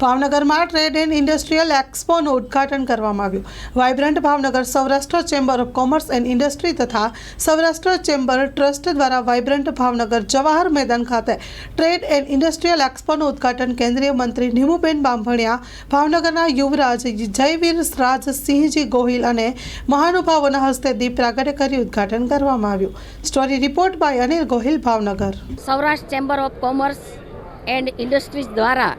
ભાવનગરમાં trade and industrial એક્સપોનું ઉદ્ઘાટન કરવામાં આવ્યું. Vibrant Bhavnagar Saurashtra chamber of commerce and industry તથા સૌરાષ્ટ્ર ચેમ્બર ટ્રસ્ટ દ્વારા વાઇબ્રન્ટ ભાવનગર જવાહર મેદાન ખાતે ટ્રેડ એન્ડ ઇન્ડસ્ટ્રીયલ એક્સપોનું ઉદ્ઘાટન કેન્દ્રીય મંત્રી નિમુબેન બાંભણિયા, ભાવનગરના યુવરાજ જયવીર રાજસિંહજી ગોહિલ અને મહાનુભાવોના હસ્તે દીપ પ્રાગટ્ય કરી ઉદ્ઘાટન કરવામાં આવ્યું. Story report by Anil Gohil, Bhavnagar. Saurashtra chamber of commerce and industries દ્વારા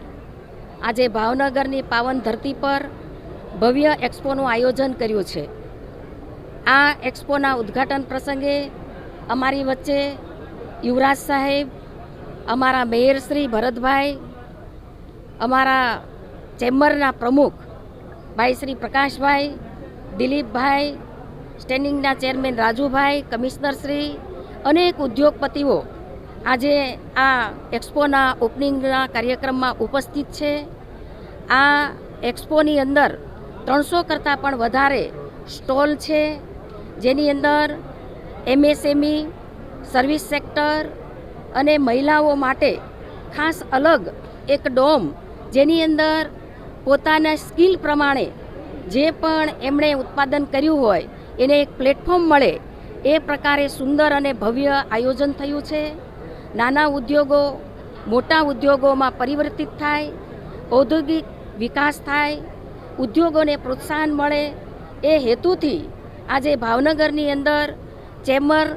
આજે ભાવનગરની પાવન ધરતી પર ભવ્ય એક્સપોનું આયોજન કર્યું છે. આ એક્સપોના ઉદ્ઘાટન પ્રસંગે અમારી વચ્ચે યુવરાજ સાહેબ, અમારા મેયર શ્રી ભરતભાઈ, અમારા ચેમ્બરના પ્રમુખ ભાઈ શ્રી પ્રકાશભાઈ, દિલીપભાઈ, સ્ટેન્ડિંગના ચેરમેન રાજુભાઈ, કમિશનર શ્રી, અનેક ઉદ્યોગપતિઓ આજે આ એક્સપોના ઓપનિંગના કાર્યક્રમમાં ઉપસ્થિત છે. આ એક્સપોની અંદર ત્રણસો કરતાં પણ વધારે સ્ટોલ છે. જેની અંદર એમએસએમઈ, સર્વિસ સેક્ટર અને મહિલાઓ માટે ખાસ અલગ એક ડોમ જેની અંદર પોતાના સ્કિલ પ્રમાણે જે પણ એમણે ઉત્પાદન કર્યું હોય એને એક પ્લેટફોર્મ મળે એ પ્રકારે સુંદર અને ભવ્ય આયોજન થયું છે. નાના ઉદ્યોગો, મોટા ઉદ્યોગોમાં પરિવર્તિત થાય, ઔદ્યોગિક વિકાસ થાય, ઉદ્યોગોને પ્રોત્સાહન મળે, એ હેતુથી આજે ભાવનગરની અંદર ચેમ્બર,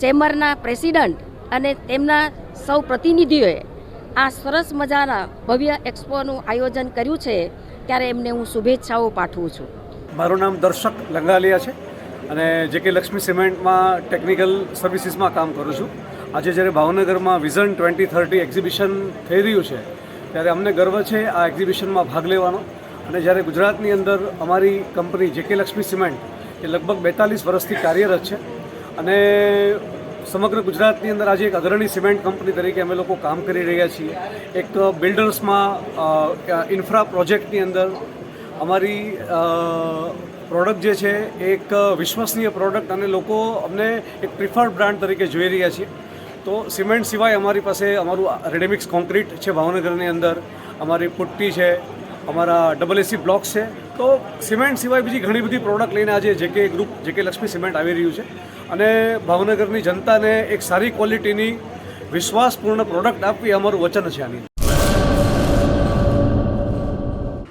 ચેમ્બરના પ્રેસિડન્ટ અને તેમના સૌ પ્રતિનિધિઓએ આ સરસ મજાના ભવ્ય એક્સપોનું આયોજન કર્યું છે. ત્યારે એમને હું શુભેચ્છાઓ પાઠવું છું. મારું નામ દર્શક લંગાલિયા છે અને જે કે લક્ષ્મી સિમેન્ટમાં ટેકનિકલ સર્વિસીસમાં કામ કરું છું. આજે જ્યારે ભાવનગરમાં વિઝન ટ્વેન્ટી થર્ટી એક્ઝિબિશન થઈ રહ્યું છે, ત્યારે અમને ગર્વ છે આ એક્ઝિબિશનમાં ભાગ લેવાનો. અને જ્યારે ગુજરાતની અંદર અમારી કંપની જે કે લક્ષ્મી સિમેન્ટ, એ લગભગ બેતાલીસ વર્ષથી કાર્યરત છે. અને સમગ્ર ગુજરાતની અંદર આજે એક અગ્રણી સિમેન્ટ કંપની તરીકે અમે લોકો કામ કરી રહ્યા છીએ. એક બિલ્ડર્સમાં ઇન્ફ્રા પ્રોજેક્ટની અંદર અમારી પ્રોડક્ટ જે છે, એક વિશ્વસનીય પ્રોડક્ટ અને લોકો અમને એક પ્રિફર્ડ બ્રાન્ડ તરીકે જોઈ રહ્યા છીએ. તો સિમેન્ટ સિવાય અમારી પાસે અમારું રેડીમિક્સ કોન્ક્રીટ છે ભાવનગરની અંદર, અમારી પુટ્ટી છે, અમારા ડબલ એસી બ્લોક્સ છે. તો સિમેન્ટ સિવાય બીજી ઘણી બધી પ્રોડક્ટ લઈને આજે જે કે ગ્રુપ જે કે લક્ષ્મી સિમેન્ટ આવી રહ્યું છે. અને ભાવનગરની જનતાને એક સારી ક્વોલિટીની વિશ્વાસપૂર્ણ પ્રોડક્ટ આપવી અમારું વચન છે આની.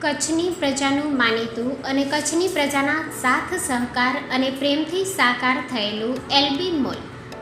કચ્છની પ્રજાનું માનીતું અને કચ્છની પ્રજાના સાથ સહકાર અને પ્રેમથી સાકાર થયેલું એલબી મોલ.